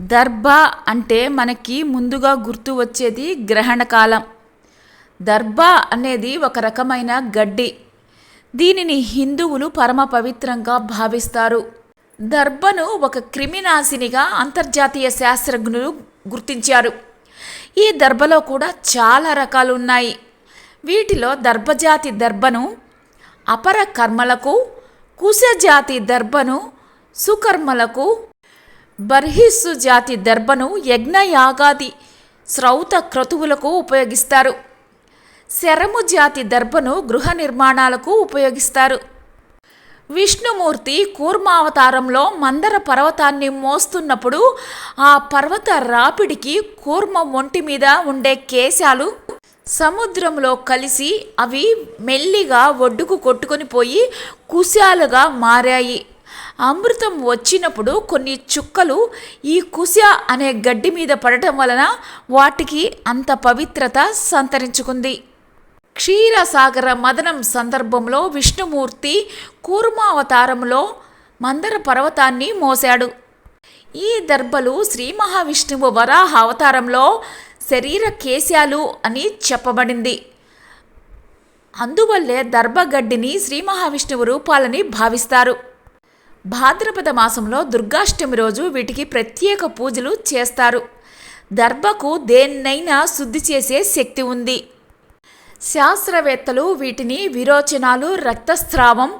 దర్భ అంటే మనకి ముందుగా గుర్తు వచ్చేది గ్రహణ కాలం. దర్భ అనేది ఒక రకమైన గడ్డి. దీనిని హిందువులు పరమ పవిత్రంగా భావిస్తారు. దర్భను ఒక క్రిమినాశినిగా అంతర్జాతీయ శాస్త్రజ్ఞులు గుర్తించారు. ఈ దర్భలో కూడా చాలా రకాలు ఉన్నాయి. వీటిలో దర్భజాతి దర్భను అపర కర్మలకు కుశజాతి దర్భను సుకర్మలకు బర్హిస్సు జాతి దర్భను యజ్ఞయాగాది శ్రౌత క్రతువులకు ఉపయోగిస్తారు. శరము జాతి దర్భను గృహ నిర్మాణాలకు ఉపయోగిస్తారు. విష్ణుమూర్తి కూర్మావతారంలో మందర పర్వతాన్ని మోస్తున్నప్పుడు ఆ పర్వత రాపిడికి కూర్మ ఒంటి మీద ఉండే కేశాలు సముద్రంలో కలిసి అవి మెల్లిగా ఒడ్డుకు కొట్టుకొని పోయి కుశాలుగా మారాయి. అమృతం వచ్చినప్పుడు కొన్ని చుక్కలు ఈ కుశ అనే గడ్డి మీద పడటం వలన వాటికి అంత పవిత్రత సంతరించుకుంది. క్షీరసాగర మదనం సందర్భంలో విష్ణుమూర్తి కూర్మావతారంలో మందర పర్వతాన్ని మోశాడు. ఈ దర్భలు శ్రీ మహావిష్ణువు వరాహ అవతారంలో శరీర కేశాలు అని చెప్పబడింది. అందువల్లే దర్భగడ్డిని శ్రీ మహావిష్ణువు రూపాలని భావిస్తారు. భాద్రపద మాసంలో దుర్గాష్టమి రోజు వీటికి ప్రత్యేక పూజలు చేస్తారు. దర్భకు దేన్నైనా శుద్ధి చేసే శక్తి ఉంది. శాస్త్రవేత్తలు వీటిని విరోచనాలు రక్తస్రావం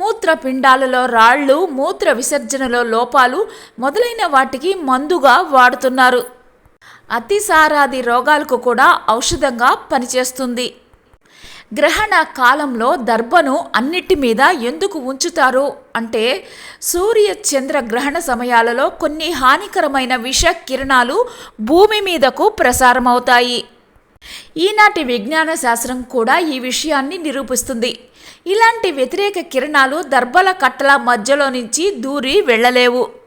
మూత్రపిండాలలో రాళ్ళు మూత్ర విసర్జనలో లోపాలు మొదలైన వాటికి మందుగా వాడుతున్నారు. అతిసారాది రోగాలకు కూడా ఔషధంగా పనిచేస్తుంది. గ్రహణ కాలంలో దర్భను అన్నిటి మీద ఎందుకు ఉంచుతారు? అంటే సూర్య చంద్ర గ్రహణ సమయాలలో కొన్ని హానికరమైన విష కిరణాలు భూమి మీదకు ప్రసారమవుతాయి. ఈనాటి విజ్ఞాన శాస్త్రం కూడా ఈ విషయాన్ని నిరూపిస్తుంది. ఇలాంటి వ్యతిరేక కిరణాలు దర్భల కట్టల మధ్యలో నుంచి దూరి వెళ్ళలేవు.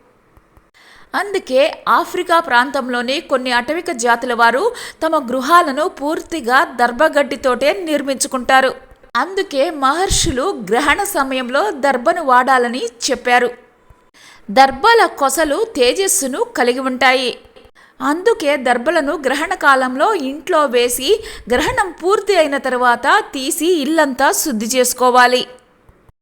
అందుకే ఆఫ్రికా ప్రాంతంలోని కొన్ని అటవిక జాతుల వారు తమ గృహాలను పూర్తిగా దర్భగడ్డితోటే నిర్మించుకుంటారు. అందుకే మహర్షులు గ్రహణ సమయంలో దర్భను వాడాలని చెప్పారు. దర్భల కొసలు తేజస్సును కలిగి ఉంటాయి. అందుకే దర్భలను గ్రహణ కాలంలో ఇంట్లో వేసి గ్రహణం పూర్తి అయిన తర్వాత తీసి ఇల్లంతా శుద్ధి చేసుకోవాలి.